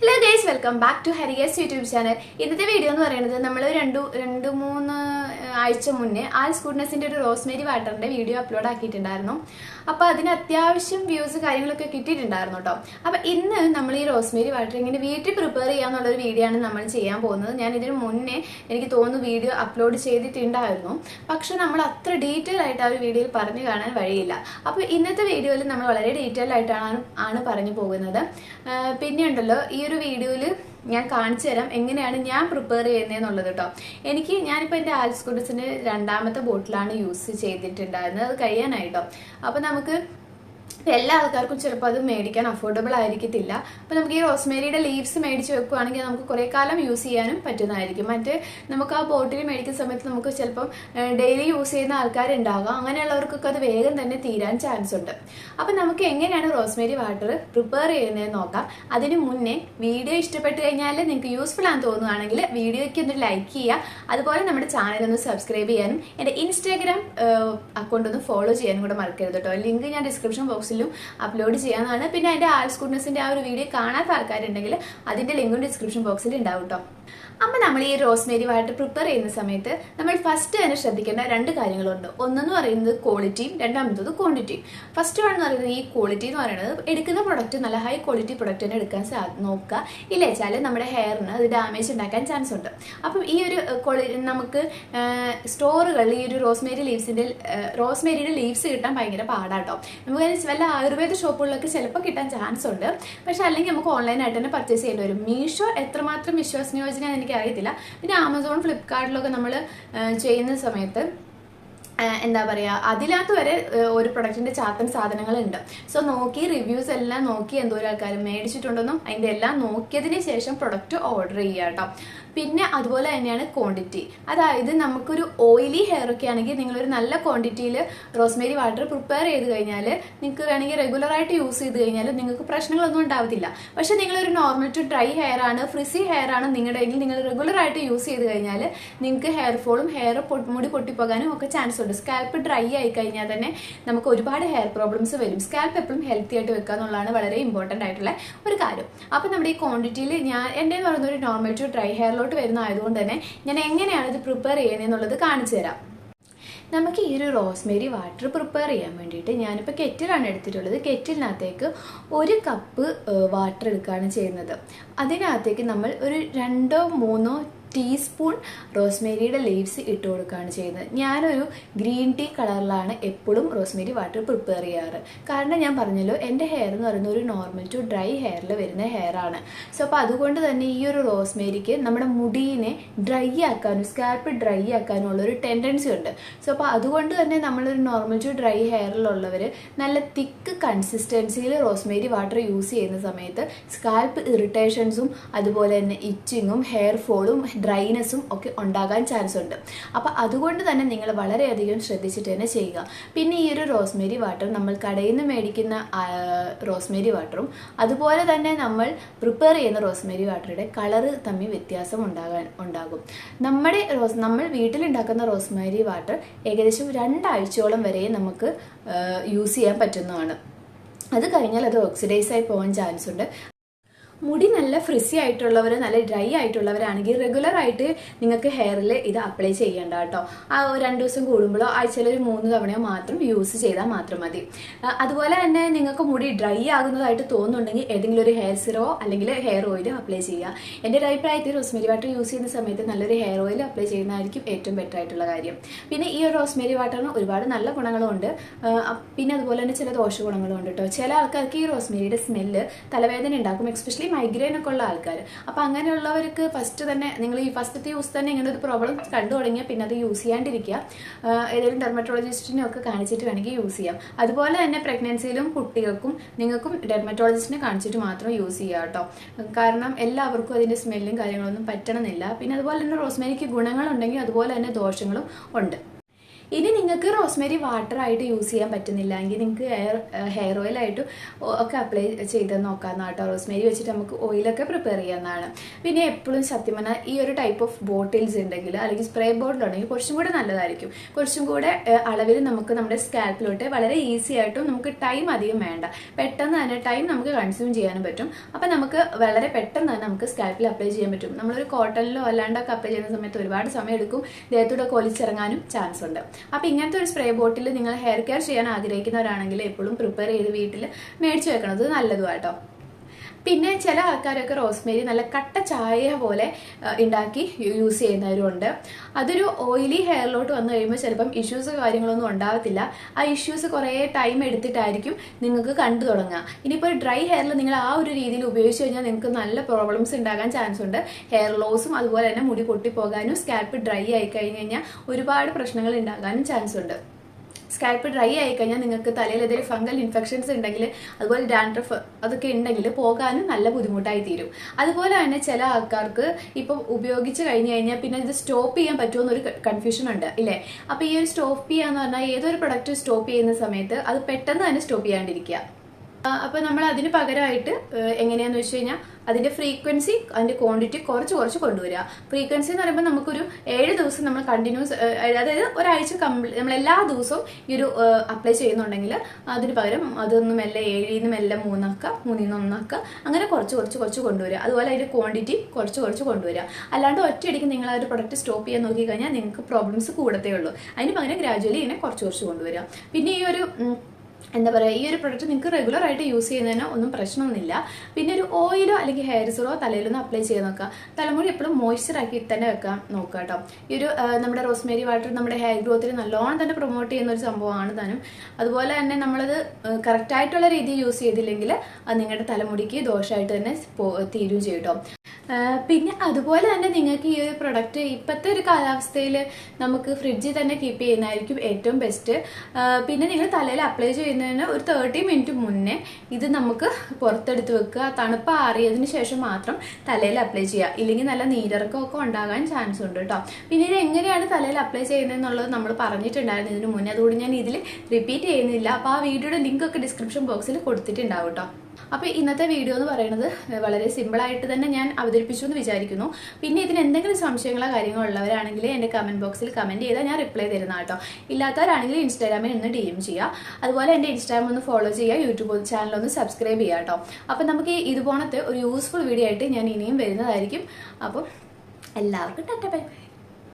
Hello guys. Welcome back to Haris YouTube channel ഇന്നത്തെ video എന്ന് പറയുന്നത് നമ്മൾ രണ്ടു രണ്ട് മൂന്ന് ആഴ്ച മുന്നേ ആൽ സ്കൂട്ട്നെസിന്റെ ഒരു റോസ്മേരി വാട്ടറിന്റെ വീഡിയോ അപ്ലോഡ് ആക്കിയിട്ടുണ്ടായിരുന്നു. അപ്പൊ അതിന് അത്യാവശ്യം വ്യൂസ് കാര്യങ്ങളൊക്കെ കിട്ടിയിട്ടുണ്ടായിരുന്നു കേട്ടോ അപ്പൊ ഇന്ന് നമ്മൾ ഈ റോസ്മേരി വാട്ടർ ഇങ്ങനെ വീട്ടിൽ പ്രിപ്പയർ ചെയ്യാന്നുള്ള ഒരു വീഡിയോ ആണ് നമ്മൾ ചെയ്യാൻ പോകുന്നത്. ഞാൻ ഇതിന് മുന്നേ എനിക്ക് തോന്നുന്നു വീഡിയോ അപ്ലോഡ് ചെയ്തിട്ടുണ്ടായിരുന്നു. പക്ഷെ നമ്മൾ അത്ര ഡീറ്റെയിൽ ആയിട്ട് ആ ഒരു വീഡിയോയിൽ പറഞ്ഞു കാണാൻ വഴിയില്ല. അപ്പോൾ ഇന്നത്തെ വീഡിയോയിൽ നമ്മൾ വളരെ ഡീറ്റെയിൽ ആയിട്ടാണ് ആണ് പറഞ്ഞു പോകുന്നത്. പിന്നെ ഉണ്ടല്ലോ ഈ ഒരു വീഡിയോയിൽ ഞാൻ കാണിച്ചു തരാം എങ്ങനെയാണ് ഞാൻ പ്രിപ്പയർ ചെയ്യുന്നതെന്നുള്ളത് കേട്ടോ എനിക്ക് ഞാനിപ്പോൾ എന്റെ ആൽസ്കുഡസിന്റെ രണ്ടാമത്തെ ബോട്ടിലാണ് യൂസ് ചെയ്തിട്ടുണ്ടായിരുന്നത്. അത് കഴിയാനായിട്ടോ അപ്പോൾ നമുക്ക് എല്ലാ ആൾക്കാർക്കും ചിലപ്പോൾ അത് മേടിക്കാൻ അഫോർഡബിൾ ആയിരിക്കത്തില്ല. അപ്പൊ നമുക്ക് ഈ റോസ്മേരിയുടെ ലീവ്സ് മേടിച്ച് വെക്കുകയാണെങ്കിൽ നമുക്ക് കുറെ കാലം യൂസ് ചെയ്യാനും പറ്റുന്നതായിരിക്കും. മറ്റേ നമുക്ക് ആ ബോട്ടിൽ മേടിക്കുന്ന സമയത്ത് നമുക്ക് ചിലപ്പം ഡെയിലി യൂസ് ചെയ്യുന്ന ആൾക്കാരുണ്ടാകാം. അങ്ങനെയുള്ളവർക്കൊക്കെ അത് വേഗം തന്നെ തീരാൻ ചാൻസ് ഉണ്ട്. അപ്പൊ നമുക്ക് എങ്ങനെയാണ് റോസ്മേരി വാട്ടർ പ്രിപ്പയർ ചെയ്യുന്നതെന്ന് നോക്കാം. അതിന് മുന്നേ വീഡിയോ ഇഷ്ടപ്പെട്ട് കഴിഞ്ഞാൽ നിങ്ങൾക്ക് യൂസ്ഫുൾ ആണെന്ന് തോന്നുകയാണെങ്കിൽ വീഡിയോയ്ക്ക് ഒന്ന് ലൈക്ക് ചെയ്യുക. അതുപോലെ നമ്മുടെ ചാനൽ ഒന്ന് സബ്സ്ക്രൈബ് ചെയ്യാനും എന്റെ ഇൻസ്റ്റാഗ്രാം അക്കൗണ്ട് ഒന്ന് ഫോളോ ചെയ്യാനും കൂടെ മറക്കരുത് കേട്ടോ. ലിങ്ക് ഞാൻ ഡിസ്ക്രിപ്ഷൻ ബോക്സിലും അപ്ലോഡ് ചെയ്യാവുന്നതാണ്. പിന്നെ അതിന്റെ ആൾസ് ഗുഡ്നസിന്റെ ആ ഒരു വീഡിയോ കാണാത്ത ആൾക്കാരുണ്ടെങ്കിൽ അതിന്റെ ലിങ്കും ഡിസ്ക്രിപ്ഷൻ ബോക്സിൽ ഉണ്ടാവും കേട്ടോ അപ്പം നമ്മൾ ഈ റോസ്മേരി വാട്ടർ പ്രിപ്പയർ ചെയ്യുന്ന സമയത്ത് നമ്മൾ ഫസ്റ്റ് തന്നെ ശ്രദ്ധിക്കേണ്ട രണ്ട് കാര്യങ്ങളുണ്ട്. ഒന്നെന്ന് പറയുന്നത് ക്വാളിറ്റിയും രണ്ടാമത്തത് ക്വാണ്ടിറ്റിയും ഫസ്റ്റ് വൺ എന്ന് പറയുന്നത് ഈ ക്വാളിറ്റി എന്ന് പറയുന്നത് എടുക്കുന്ന പ്രൊഡക്റ്റ് നല്ല ഹൈ ക്വാളിറ്റി പ്രൊഡക്റ്റ് തന്നെ എടുക്കാൻ സാ നോക്കുക. ഇല്ല വെച്ചാൽ നമ്മുടെ ഹെയറിന് അത് ഡാമേജ് ഉണ്ടാക്കാൻ ചാൻസ് ഉണ്ട്. അപ്പം ഈ ഒരു നമുക്ക് സ്റ്റോറുകളിൽ ഈ ഒരു റോസ്മേരി ലീവ്സിന്റെ റോസ്മേരിയുടെ ലീവ്സ് കിട്ടാൻ ഭയങ്കര പാടാട്ടോ നമുക്ക് ആയുർവേദ ഷോപ്പുകളിലൊക്കെ ചിലപ്പോൾ കിട്ടാൻ ചാൻസ് ഉണ്ട്. പക്ഷെ അല്ലെങ്കിൽ നമുക്ക് ഓൺലൈനായിട്ട് തന്നെ പർച്ചേസ് ചെയ്യേണ്ടി വരും. മീഷോ എത്രമാത്രം വിശ്വസനീയോജനയെന്ന് എനിക്ക് അറിയത്തില്ല പിന്നെ ആമസോൺ ഫ്ലിപ്കാർട്ടിലൊക്കെ നമ്മൾ ചെയ്യുന്ന സമയത്ത് എന്താ പറയുക അതിനകത്ത് വരെ ഒരു പ്രൊഡക്റ്റിന്റെ ചാത്തൻ സാധനങ്ങളുണ്ട്. സോ നോക്കി റിവ്യൂസ് എല്ലാം നോക്കി എന്തോരം ആൾക്കാർ മേടിച്ചിട്ടുണ്ടെന്നും അതിന്റെ എല്ലാം നോക്കിയതിന് ശേഷം പ്രൊഡക്റ്റ് ഓർഡർ ചെയ്യുക കേട്ടോ. പിന്നെ അതുപോലെ തന്നെയാണ് ക്വാണ്ടിറ്റി അതായത് നമുക്കൊരു ഓയിലി ഹെയർ ഒക്കെ ആണെങ്കിൽ നിങ്ങളൊരു നല്ല ക്വാണ്ടിറ്റിയിൽ റോസ്മേരി വാട്ടർ പ്രിപ്പയർ ചെയ്ത് കഴിഞ്ഞാൽ നിങ്ങൾക്ക് വേണമെങ്കിൽ റെഗുലറായിട്ട് യൂസ് ചെയ്ത് കഴിഞ്ഞാൽ നിങ്ങൾക്ക് പ്രശ്നങ്ങളൊന്നും ഉണ്ടാവത്തില്ല. പക്ഷെ നിങ്ങളൊരു നോർമൽ ടു ഡ്രൈ ഹെയർ ആണ് ഫ്രിസി ഹെയർ ആണ് നിങ്ങളുടെ എങ്കിൽ നിങ്ങൾ റെഗുലറായിട്ട് യൂസ് ചെയ്ത് കഴിഞ്ഞാൽ നിങ്ങൾക്ക് ഹെയർ ഫോളും ഹെയർ മുടി പൊട്ടിപ്പോകാനും ഒക്കെ ചാൻസ് ഉണ്ട്. സ്കാൽപ്പ് ഡ്രൈ ആയി കഴിഞ്ഞാൽ തന്നെ നമുക്ക് ഒരുപാട് ഹെയർ പ്രോബ്ലംസ് വരും. സ്കാൽപ്പ് എപ്പോഴും ഹെൽത്തി ആയിട്ട് വെക്കുക എന്നുള്ളതാണ് വളരെ ഇമ്പോർട്ടന്റ് ആയിട്ടുള്ള ഒരു കാര്യം. അപ്പോൾ നമ്മുടെ ഈ ക്വാണ്ടിറ്റിയിൽ ഞാൻ എന്റെ പറയുന്ന ഒരു നോർമൽ ടു ഡ്രൈ ഹെയറിലോട്ട് വരുന്ന ആയതുകൊണ്ട് തന്നെ ഞാൻ എങ്ങനെയാണ് ഇത് പ്രിപ്പയർ ചെയ്യുന്നതെന്നുള്ളത് കാണിച്ചു തരാം. നമുക്ക് ഈ ഒരു റോസ്മേരി വാട്ടർ പ്രിപ്പയർ ചെയ്യാൻ വേണ്ടിയിട്ട് ഞാനിപ്പോൾ കെറ്റിലാണ് എടുത്തിട്ടുള്ളത്. കെറ്റിലിനകത്തേക്ക് ഒരു കപ്പ് വാട്ടർ എടുക്കുകയാണ് ചെയ്യുന്നത്. അതിനകത്തേക്ക് നമ്മൾ ഒരു രണ്ടോ മൂന്നോ ടീസ്പൂൺ റോസ്മേരിയുടെ ലീവ്സ് ഇട്ട് കൊടുക്കുകയാണ് ചെയ്യുന്നത്. ഞാനൊരു ഗ്രീൻ ടീ കളറിലാണ് എപ്പോഴും റോസ്മേരി വാട്ടർ പ്രിപ്പയർ ചെയ്യാറ്. കാരണം ഞാൻ പറഞ്ഞല്ലോ എന്റെ ഹെയർ എന്ന് പറയുന്നത് ഒരു നോർമൽ ടു ഡ്രൈ ഹെയറിൽ വരുന്ന ഹെയർ ആണ്. സോ അപ്പോൾ അതുകൊണ്ട് തന്നെ ഈ ഒരു റോസ്മേരിക്ക് നമ്മുടെ മുടിയിനെ ഡ്രൈ ആക്കാനും സ്കാൽപ്പ് ഡ്രൈ ആക്കാനും ഉള്ള ഒരു ടെൻഡൻസി ഉണ്ട്. സോ അപ്പോൾ അതുകൊണ്ട് തന്നെ നമ്മളൊരു നോർമൽ ടു ഡ്രൈ ഹെയറിലുള്ളവർ നല്ല തിക്ക് കൺസിസ്റ്റൻസിയിൽ റോസ്മേരി വാട്ടർ യൂസ് ചെയ്യുന്ന സമയത്ത് സ്കാൽപ്പ് ഇറിറ്റേഷൻസും അതുപോലെ തന്നെ ഇച്ചിങ്ങും ഹെയർ ഫോളും ഡ്രൈനെസ്സും ഒക്കെ ഉണ്ടാകാൻ ചാൻസ് ഉണ്ട് അപ്പോൾ അതുകൊണ്ട് തന്നെ നിങ്ങൾ വളരെയധികം ശ്രദ്ധിച്ചിട്ട് തന്നെ ചെയ്യുക. പിന്നെ ഈ ഒരു റോസ്മേരി വാട്ടർ നമ്മൾ കടയിൽ നിന്ന് മേടിക്കുന്ന റോസ്മേരി വാട്ടറും അതുപോലെ തന്നെ നമ്മൾ പ്രിപ്പയർ ചെയ്യുന്ന റോസ്മേരി വാട്ടറുടെ കളറ് തമ്മിൽ വ്യത്യാസം ഉണ്ടാകാൻ ഉണ്ടാകും. നമ്മുടെ റോസ് നമ്മൾ വീട്ടിലുണ്ടാക്കുന്ന റോസ്മേരി വാട്ടർ ഏകദേശം രണ്ടാഴ്ചയോളം വരെ നമുക്ക് യൂസ് ചെയ്യാൻ പറ്റുന്നതാണ്. അത് കഴിഞ്ഞാൽ അത് ഓക്സിഡൈസ് ആയി പോകാൻ ചാൻസ് ഉണ്ട് മുടി നല്ല ഫ്രിസി ആയിട്ടുള്ളവർ നല്ല ഡ്രൈ ആയിട്ടുള്ളവരാണെങ്കിൽ റെഗുലർ ആയിട്ട് നിങ്ങൾക്ക് ഹെയറിൽ ഇത് അപ്ലൈ ചെയ്യേണ്ട കേട്ടോ. ആ രണ്ട് ദിവസം കൂടുമ്പോഴോ ആഴ്ചയിൽ ഒരു മൂന്ന് തവണയോ മാത്രം യൂസ് ചെയ്താൽ മാത്രം മതി. അതുപോലെ തന്നെ നിങ്ങൾക്ക് മുടി ഡ്രൈ ആകുന്നതായിട്ട് തോന്നുന്നുണ്ടെങ്കിൽ ഏതെങ്കിലും ഒരു ഹെയർ സിറോ അല്ലെങ്കിൽ ഹെയർ ഓയിൽ അപ്ലൈ ചെയ്യുക. എന്റെ ഒരു അഭിപ്രായത്തിൽ റോസ്മേരി വാട്ടർ യൂസ് ചെയ്യുന്ന സമയത്ത് നല്ലൊരു ഹെയർ ഓയിൽ അപ്ലൈ ചെയ്യുന്നതായിരിക്കും ഏറ്റവും ബെറ്റർ ആയിട്ടുള്ള കാര്യം. പിന്നെ ഈ ഒരു റോസ്മേരി വാട്ടറിന് ഒരുപാട് നല്ല ഗുണങ്ങളുണ്ട് പിന്നെ അതുപോലെ തന്നെ ചില ദോഷ ഗുണങ്ങളും ഉണ്ട് കേട്ടോ. ചില ആൾക്കാർക്ക് ഈ റോസ്മേരിയുടെ സ്മെല്ല് തലവേദന ഉണ്ടാക്കും എസ്പെഷ്യലി മൈഗ്രെയിൻ ഒക്കെ ഉള്ള ആൾക്കാർ അപ്പോൾ അങ്ങനെയുള്ളവർക്ക് ഫസ്റ്റ് തന്നെ നിങ്ങൾ ഈ ഫസ്റ്റത്തെ യൂസ് തന്നെ ഇങ്ങനെ ഒരു പ്രോബ്ലം കണ്ടു തുടങ്ങിയാൽ പിന്നെ അത് യൂസ് ചെയ്യാണ്ടിരിക്കുക. ഏതെങ്കിലും ഡെർമറ്റോളജിസ്റ്റിനെ ഒക്കെ കാണിച്ചിട്ട് വേണമെങ്കിൽ യൂസ് ചെയ്യാം. അതുപോലെ തന്നെ പ്രഗ്നൻസിയിലും കുട്ടികൾക്കും നിങ്ങൾക്കും ഡെർമറ്റോളജിസ്റ്റിനെ കാണിച്ചിട്ട് മാത്രം യൂസ് ചെയ്യുക കേട്ടോ. കാരണം എല്ലാവർക്കും അതിന്റെ സ്മെല്ലും കാര്യങ്ങളൊന്നും പറ്റണമെന്നില്ല. പിന്നെ അതുപോലെ തന്നെ റോസ്മേരിക്ക് ഗുണങ്ങളുണ്ടെങ്കിൽ അതുപോലെ തന്നെ ദോഷങ്ങളും ഉണ്ട്. ഇനി നിങ്ങൾക്ക് റോസ്മേരി വാട്ടർ ആയിട്ട് യൂസ് ചെയ്യാൻ പറ്റുന്നില്ല. എങ്കിൽ നിങ്ങൾക്ക് ഹെയർ ഹെയർ ഓയിൽ ആയിട്ട് ഒക്കെ അപ്ലൈ ചെയ്ത് നോക്കാമെന്നാണ് കേട്ടോ. റോസ്മേരി വെച്ചിട്ട് നമുക്ക് ഓയിലൊക്കെ പ്രിപ്പയർ ചെയ്യാവുന്നതാണ്. പിന്നെ എപ്പോഴും സത്യം പറഞ്ഞാൽ ഈ ഒരു ടൈപ്പ് ഓഫ് ബോട്ടിൽസ് ഉണ്ടെങ്കിൽ അല്ലെങ്കിൽ സ്പ്രേ ബോട്ടിലുണ്ടെങ്കിൽ കുറച്ചും കൂടെ നല്ലതായിരിക്കും. കുറച്ചും കൂടെ അളവിൽ നമുക്ക് നമ്മുടെ സ്കാൽപ്പിലോട്ട് വളരെ ഈസി ആയിട്ടും നമുക്ക് ടൈം അധികം വേണ്ട. പെട്ടെന്ന് തന്നെ ടൈം നമുക്ക് കൺസ്യൂം ചെയ്യാനും പറ്റും. അപ്പം നമുക്ക് വളരെ പെട്ടെന്ന് തന്നെ നമുക്ക് സ്കാൽപ്പിൽ അപ്ലൈ ചെയ്യാൻ പറ്റും. നമ്മളൊരു കോട്ടണിലോ അല്ലാണ്ടൊക്കെ അപ്ലൈ ചെയ്യുന്ന സമയത്ത് ഒരുപാട് സമയം എടുക്കും. ദേഹത്തൂടെ കൊലിച്ചിറങ്ങാനും ചാൻസ് ഉണ്ട്. അപ്പോൾ ഇങ്ങനത്തെ ഒരു സ്പ്രേ ബോട്ടിൽ നിങ്ങൾ ഹെയർ കെയർ ചെയ്യാൻ ആഗ്രഹിക്കുന്നവരാണെങ്കിൽ എപ്പോഴും പ്രിപ്പയർ ചെയ്ത് വീട്ടിൽ മേടിച്ചു വെക്കണത് നല്ലതുമാട്ടോ പിന്നെ ചില ആൾക്കാരൊക്കെ റോസ്മേരി നല്ല കട്ട ചായ പോലെ ഉണ്ടാക്കി യൂസ് ചെയ്യുന്നവരുണ്ട്. അതൊരു ഓയിലി ഹെയറിലോട്ട് വന്നു കഴിയുമ്പോൾ ചിലപ്പം ഇഷ്യൂസ് കാര്യങ്ങളൊന്നും ഉണ്ടാകത്തില്ല ആ ഇഷ്യൂസ് കുറേ ടൈം എടുത്തിട്ടായിരിക്കും നിങ്ങൾക്ക് കണ്ടു തുടങ്ങുക ഇനിയിപ്പോൾ ഡ്രൈ ഹെയറിൽ നിങ്ങൾ ആ ഒരു രീതിയിൽ ഉപയോഗിച്ച് കഴിഞ്ഞാൽ നിങ്ങൾക്ക് നല്ല പ്രോബ്ലംസ് ഉണ്ടാകാൻ ചാൻസ് ഉണ്ട്. ഹെയർ ലോസും അതുപോലെ തന്നെ മുടി പൊട്ടിപ്പോകാനും സ്കാൽപ്പ് ഡ്രൈ ആയി കഴിഞ്ഞ് കഴിഞ്ഞാൽ ഒരുപാട് പ്രശ്നങ്ങൾ ഉണ്ടാകാനും ചാൻസ് ഉണ്ട്. സ്കാൽപ്പ് ഡ്രൈ ആയി കഴിഞ്ഞാൽ നിങ്ങൾക്ക് തലയിൽ ഏതെങ്കിലും ഫംഗൽ ഇൻഫെക്ഷൻസ് ഉണ്ടെങ്കിൽ അതുപോലെ ഡാൻഡ്രഫ് അതൊക്കെ ഉണ്ടെങ്കിൽ പോകാനും നല്ല ബുദ്ധിമുട്ടായി തീരും. അതുപോലെ തന്നെ ചില ആൾക്കാർക്ക് ഇപ്പം ഉപയോഗിച്ച് കഴിഞ്ഞ് കഴിഞ്ഞാൽ പിന്നെ ഇത് സ്റ്റോപ്പ് ചെയ്യാൻ പറ്റുമോ എന്നൊരു കൺഫ്യൂഷൻ ഉണ്ട് ഇല്ലേ? അപ്പോൾ ഈ ഒരു സ്റ്റോപ്പ് ചെയ്യാന്ന് പറഞ്ഞാൽ ഏതൊരു പ്രൊഡക്റ്റ് സ്റ്റോപ്പ് ചെയ്യുന്ന സമയത്ത് അത് പെട്ടെന്ന് തന്നെ സ്റ്റോപ്പ് ചെയ്യാണ്ടിരിക്കുക. ആ, അപ്പൊ നമ്മൾ അതിന് പകരമായിട്ട് എങ്ങനെയാന്ന് വെച്ച് കഴിഞ്ഞാൽ അതിന്റെ ഫ്രീക്വൻസി അതിന്റെ ക്വാണ്ടിറ്റി കുറച്ച് കുറച്ച് കൊണ്ടുവരിക. ഫ്രീക്വൻസി എന്ന് പറയുമ്പോൾ നമുക്കൊരു ഏഴ് ദിവസം നമ്മൾ കണ്ടിന്യൂസ് അതായത് ഒരാഴ്ച കംപ്ലീറ്റ് നമ്മൾ എല്ലാ ദിവസവും ഈ ഒരു അപ്ലൈ ചെയ്യുന്നുണ്ടെങ്കിൽ അതിന് പകരം അതൊന്നും മെല്ലെ ഏഴിൽ നിന്ന് മെല്ലെ മൂന്നാക്കുക മൂന്നിൽ നിന്ന് ഒന്നാക്കുക അങ്ങനെ കുറച്ച് കുറച്ച് കുറച്ച് കൊണ്ടുവരിക. അതുപോലെ അതിന്റെ ക്വാണ്ടിറ്റി കുറച്ച് കുറച്ച് കൊണ്ടുവരിക. അല്ലാണ്ട് ഒറ്റയടിക്ക് നിങ്ങൾ ആ ഒരു പ്രൊഡക്റ്റ് സ്റ്റോപ്പ് ചെയ്യാൻ നോക്കി കഴിഞ്ഞാൽ നിങ്ങൾക്ക് പ്രോബ്ലംസ് കൂടത്തേ ഉള്ളൂ. അതിന് പകരം ഗ്രാജുവലി ഇങ്ങനെ കുറച്ച് കുറച്ച് കൊണ്ടുവരിക. പിന്നെ ഈ ഒരു എന്താ പറയുക ഈ ഒരു പ്രൊഡക്റ്റ് നിങ്ങൾക്ക് റെഗുലർ ആയിട്ട് യൂസ് ചെയ്യുന്നതിന് ഒന്നും പ്രശ്നമൊന്നുമില്ല. പിന്നെ ഒരു ഓയിലോ അല്ലെങ്കിൽ ഹെയർ സിറോ തലയിലൊന്ന് അപ്ലൈ ചെയ്ത് നോക്കുക തലമുടി എപ്പോഴും മോയ്സ്ചർ ആക്കി തന്നെ വെക്കാൻ നോക്കുക കേട്ടോ ഈ ഒരു നമ്മുടെ റോസ്മേരി വാട്ടർ നമ്മുടെ ഹെയർ ഗ്രോത്തിന് നല്ലോണം തന്നെ പ്രൊമോട്ട് ചെയ്യുന്ന ഒരു സംഭവമാണ് താനും. അതുപോലെ തന്നെ നമ്മളത് കറക്റ്റായിട്ടുള്ള രീതിയിൽ യൂസ് ചെയ്തില്ലെങ്കിൽ അത് നിങ്ങളുടെ തലമുടിക്ക് ദോഷമായിട്ട് തന്നെ തീരുകയും ചെയ്യും കേട്ടോ പിന്നെ അതുപോലെ തന്നെ നിങ്ങൾക്ക് ഈ ഒരു പ്രൊഡക്റ്റ് ഇപ്പോഴത്തെ ഒരു കാലാവസ്ഥയിൽ നമുക്ക് ഫ്രിഡ്ജിൽ തന്നെ കീപ്പ് ചെയ്യുന്നതായിരിക്കും ഏറ്റവും ബെസ്റ്റ് പിന്നെ നിങ്ങൾ തലയിൽ അപ്ലൈ ചെയ്യുന്നതിന് ഒരു തേർട്ടി മിനിറ്റ് മുന്നേ ഇത് നമുക്ക് പുറത്തെടുത്ത് വെക്കുക. തണുപ്പ് ആറിയതിന് ശേഷം മാത്രം തലയിൽ അപ്ലൈ ചെയ്യുക. ഇല്ലെങ്കിൽ നല്ല നീരിറക്കമൊക്കെ ഉണ്ടാകാൻ ചാൻസ് ഉണ്ട് കേട്ടോ പിന്നെ ഇത് എങ്ങനെയാണ് തലയിൽ അപ്ലൈ ചെയ്യുന്നതെന്നുള്ളത് നമ്മൾ പറഞ്ഞിട്ടുണ്ടായിരുന്നു ഇതിന് മുന്നേ. അതുകൊണ്ട് ഞാൻ ഇതിൽ റിപ്പീറ്റ് ചെയ്യുന്നില്ല. അപ്പോൾ ആ വീഡിയോയുടെ ലിങ്ക് ഒക്കെ ഡിസ്ക്രിപ്ഷൻ ബോക്സിൽ കൊടുത്തിട്ടുണ്ടാവും കേട്ടോ അപ്പോൾ ഇന്നത്തെ വീഡിയോ എന്ന് പറയുന്നത് വളരെ സിമ്പിളായിട്ട് തന്നെ ഞാൻ അവതരിപ്പിച്ചു എന്ന് വിചാരിക്കുന്നു. പിന്നെ ഇതിന് എന്തെങ്കിലും സംശയങ്ങളോ കാര്യങ്ങളോ ഉള്ളവരാണെങ്കിൽ എന്റെ കമന്റ് ബോക്സിൽ കമന്റ് ചെയ്താൽ ഞാൻ റിപ്ലൈ തരുന്ന കേട്ടോ. ഇല്ലാത്തവരാണെങ്കിൽ ഇൻസ്റ്റാഗ്രാമിൽ ഒന്ന് ഡി എം ചെയ്യുക അതുപോലെ എന്റെ ഇൻസ്റ്റാഗ്രാം ഒന്ന് ഫോളോ ചെയ്യുക യൂട്യൂബ് ചാനൽ ഒന്ന് സബ്സ്ക്രൈബ് ചെയ്യുക കേട്ടോ. അപ്പോൾ നമുക്ക് ഇതുപോലത്തെ ഒരു യൂസ്ഫുൾ വീഡിയോ ആയിട്ട് ഞാൻ ഇനിയും വരുന്നതായിരിക്കും. അപ്പം എല്ലാവർക്കും ടാറ്റ ബൈ ബൈ.